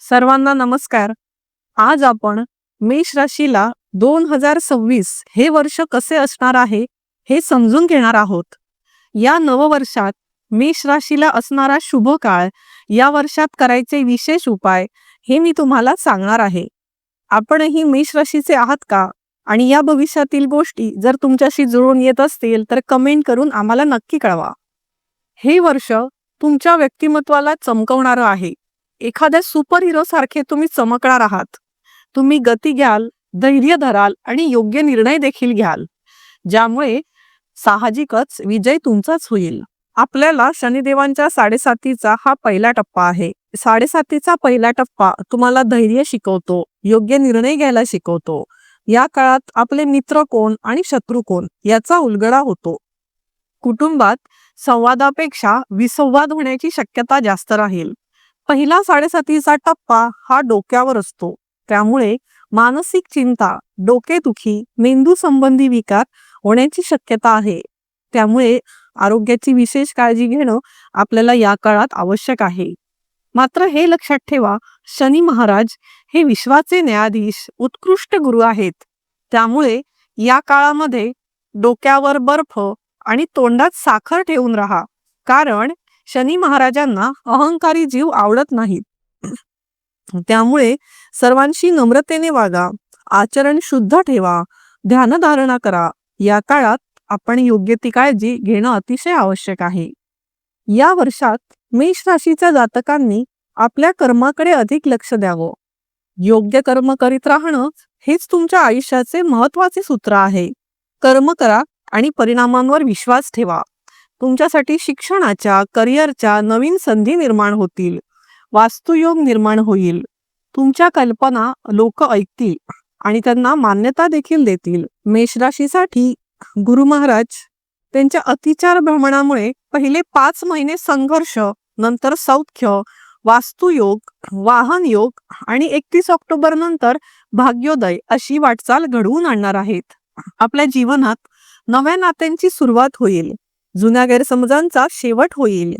सर्वांना नमस्कार. आज आपण मेष राशीला दोन हजार सव्वीस हे वर्ष कसे असणार आहे हे समजून घेणार आहोत. या नववर्षात मेष राशीला असणारा शुभ काळ या वर्षात करायचे विशेष उपाय हे मी तुम्हाला सांगणार आहे. आपणही मेष राशीचे आहात का? आणि या भविष्यातील गोष्टी जर तुमच्याशी जुळून येत असतील तर कमेंट करून आम्हाला नक्की कळवा. हे वर्ष तुमच्या व्यक्तिमत्वाला चमकवणारं आहे. एखाद्या सुपर हिरो सारखे तुम्ही चमकणार आहात. तुम्ही गती घ्याल धैर्य धराल आणि योग्य निर्णय देखील घ्याल. ज्यामुळे साहजिकच विजय तुमचाच होईल. आपल्याला शनिदेवांच्या साडेसातीचा हा पहिला टप्पा आहे. साडेसातीचा पहिला टप्पा तुम्हाला धैर्य शिकवतो योग्य निर्णय घ्यायला शिकवतो. या काळात आपले मित्र कोण आणि शत्रू कोण याचा उलगडा होतो. कुटुंबात संवादापेक्षा विसंवाद होण्याची शक्यता जास्त राहील. पहिला साडेसातीचा टप्पा हा डोक्यावर असतो. त्यामुळे मानसिक चिंता डोकेदुखी मेंदू संबंधी विकार होण्याची शक्यता आहे. त्यामुळे आरोग्याची विशेष काळजी घेणं आपल्याला या काळात आवश्यक आहे. मात्र हे लक्षात ठेवा शनी महाराज हे विश्वाचे न्यायाधीश उत्कृष्ट गुरु आहेत. त्यामुळे या काळामध्ये डोक्यावर बर्फ आणि तोंडात साखर ठेवून राहा. कारण शनी महाराजांना अहंकारी जीव आवडत नाहीत. त्यामुळे सर्वांशी नम्रतेने वागा आचरण शुद्ध ठेवा ध्यानधारणा करा. या काळात आपण योग्य ती काळजी घेणं अतिशय आवश्यक आहे. या वर्षात मेष राशीच्या जातकांनी आपल्या कर्माकडे अधिक लक्ष द्यावं. योग्य कर्म करीत राहणं हेच तुमच्या आयुष्याचे महत्त्वाचे सूत्र आहे. कर्म करा आणि परिणामांवर विश्वास ठेवा. तुमच्यासाठी शिक्षणाच्या करिअरच्या नवीन संधी निर्माण होतील. वास्तुयोग निर्माण होईल. तुमच्या कल्पना लोक ऐकतील आणि त्यांना मान्यता देखील देतील. मेषराशीसाठी गुरु महाराज त्यांच्या अतिचार भ्रमणामुळे पहिले पाच महिने संघर्ष नंतर सौख्य वास्तुयोग वाहन योग आणि एकतीस ऑक्टोबर नंतर भाग्योदय अशी वाटचाल घडवून आणणार आहेत. आपल्या जीवनात नव्या नात्यांची सुरुवात होईल. जुन्या गैरसमजांचा शेवट होईल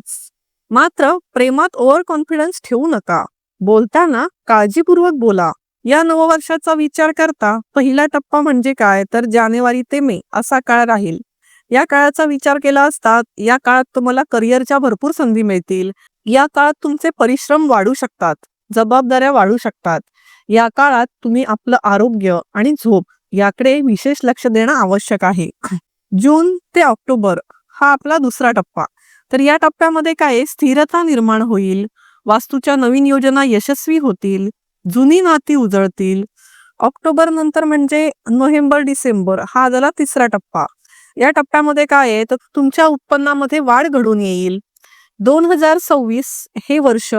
मात्र प्रेमात ओव्हर कॉन्फिडन्स ठेवू नका. बोलताना काळजीपूर्वक बोला. या नववर्षाचा विचार करता पहिला टप्पा म्हणजे काय? तर जानेवारी ते मे असा काळ राहील. या काळाचा विचार केला असता या काळात तुम्हाला करिअरच्या भरपूर संधी मिळतील. या काळात तुमचे परिश्रम वाढू शकतात. जबाबदाऱ्या वाढू शकतात. या काळात तुम्ही आपलं आरोग्य आणि झोप याकडे विशेष लक्ष देणं आवश्यक आहे. जून ते ऑक्टोबर हा आपला दुसरा टप्पा. तर या टप्प्यामध्ये काय स्थिरता निर्माण होईल. वास्तूच्या नवीन योजना यशस्वी होतील. जुनी नाती उजळतील. ऑक्टोबर नंतर म्हणजे नोव्हेंबर डिसेंबर हा झाला तिसरा टप्पा. या टप्प्यामध्ये काय आहे? तर तुमच्या उत्पन्नामध्ये वाढ घडून येईल. दोन हजार सव्वीस हे वर्ष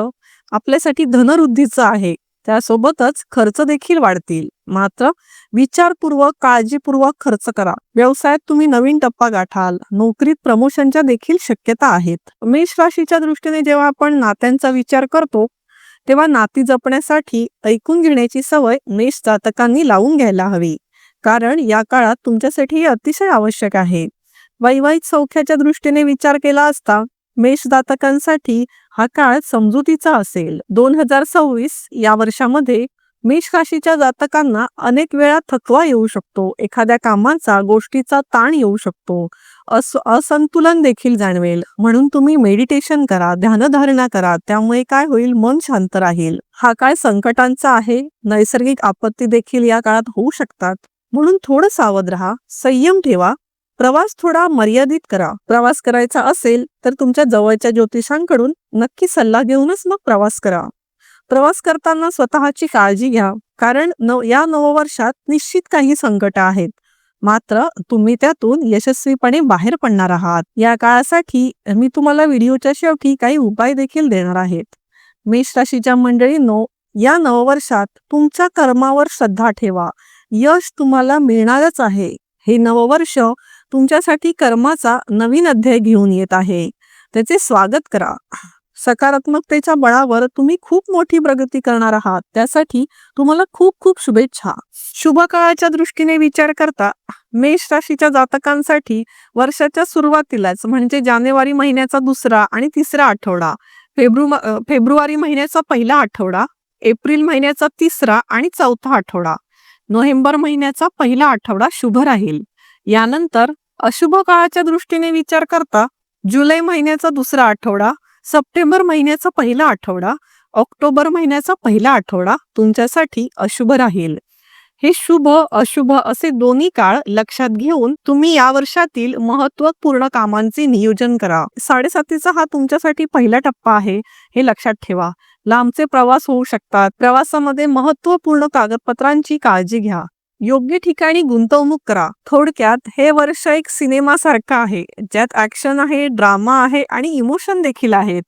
आपल्यासाठी धनवृद्धीचं आहे. त्यासोबतच खर्च देखील वाढतील. मात्र विचारपूर्वक काळजीपूर्वक खर्च करा. व्यवसायात तुम्ही नवीन टप्पा गाठाल. नोकरीत प्रमोशनच्या देखील शक्यता आहेत. मेष राशीच्या दृष्टीने जेव्हा आपण नात्यांचा विचार करतो तेव्हा नाती जपण्यासाठी ऐकून घेण्याची सवय मेष जातकांनी लावून घ्यायला हवी. कारण या काळात तुमच्यासाठी हे अतिशय आवश्यक आहे. वैवाहिक सौख्याच्या दृष्टीने विचार केला असता मेषदातकांसाठी हा काळ समजुतीचा असेल. दोन हजार सव्वीस या वर्षामध्ये मेष राशीच्या जातकांना अनेक वेळा थकवा येऊ शकतो. एखाद्या कामाचा गोष्टीचा ताण येऊ शकतो. अस असंतुलन देखील जाणवेल. म्हणून तुम्ही मेडिटेशन करा ध्यानधारणा करा त्यामुळे काय होईल मन शांत राहील. हा काळ संकटांचा आहे. नैसर्गिक आपत्ती देखील या काळात होऊ शकतात. म्हणून थोडं सावध राहा संयम ठेवा प्रवास थोडा मर्यादित करा. प्रवास करायचा असेल तर तुमच्या जवळच्या ज्योतिषांकडून नक्की सल्ला घेऊनच मग प्रवास करा. प्रवास करताना स्वतःची काळजी घ्या कारण नव या नववर्षात निश्चित काही संकट आहेत. मात्र तुम्ही त्यातून यशस्वीपणे बाहेर पडणार आहात. या काळासाठी मी तुम्हाला व्हिडिओच्या शेवटी काही उपाय देखील देणार आहेत. मेष राशीच्या मंडळींनो या नववर्षात तुमच्या कर्मावर श्रद्धा ठेवा. यश तुम्हाला मिळणारच आहे. हे नववर्ष तुमच्यासाठी कर्माचा नवीन अध्याय घेऊन येत आहे. त्याचे स्वागत करा. सकारात्मकतेच्या बळावर तुम्ही खूप मोठी प्रगती करणार आहात. त्यासाठी तुम्हाला खूप खूप शुभेच्छा. शुभ काळाच्या दृष्टीने विचार करता मेष राशीच्या जातकांसाठी वर्षाच्या सुरुवातीलाच म्हणजे जानेवारी महिन्याचा दुसरा आणि तिसरा आठवडा फेब्रु फेब्रुवारी महिन्याचा पहिला आठवडा एप्रिल महिन्याचा तिसरा आणि चौथा आठवडा नोव्हेंबर महिन्याचा पहिला आठवडा शुभ राहील. यानंतर अशुभ काळाच्या दृष्टीने विचार करता जुलै महिन्याचा दुसरा आठवडा सप्टेंबर महिन्याचा पहिला आठवडा ऑक्टोबर महिन्याचा पहिला आठवडा तुमच्यासाठी अशुभ राहील. हे शुभ अशुभ असे दोन्ही काळ लक्षात घेऊन तुम्ही या वर्षातील महत्त्वपूर्ण कामांचे नियोजन करा. साडेसातीचा हा तुमच्यासाठी पहिला टप्पा आहे हे लक्षात ठेवा. लांबचे प्रवास होऊ शकतात. प्रवासामध्ये महत्त्वपूर्ण कागदपत्रांची काळजी घ्या. योग्य ठिकाणी गुंतवणूक करा. थोडक्यात हे वर्ष एक सिनेमा सारखं आहे ज्यात ऍक्शन आहे ड्रामा आहे आणि इमोशन देखील आहेत.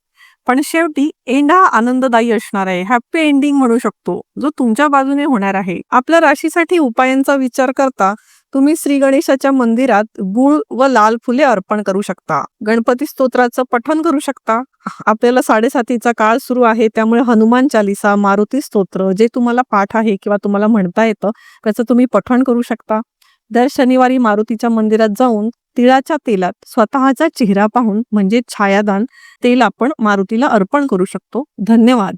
पण शेवटी एंड हा आनंददायी असणार आहे. हॅपी एंडिंग म्हणू शकतो जो तुमच्या बाजूने होणार आहे. आपल्या राशीसाठी उपायांचा विचार करता तुम्ही श्री गणेशाच्या मंदिरात गुळ व लाल फुले अर्पण करू शकता. गणपती स्तोत्राचं पठण करू शकता. आपल्याला साडेसातीचा काळ सुरू आहे त्यामुळे हनुमान चालिसा मारुती स्तोत्र जे तुम्हाला पाठ आहे किंवा तुम्हाला म्हणता येतं त्याचं तुम्ही पठण करू शकता. दर शनिवारी मारुतीच्या मंदिरात जाऊन तिळाच्या तेलात स्वतःचा चेहरा पाहून म्हणजे छायादान तेल आपण मारुतीला अर्पण करू शकतो. धन्यवाद.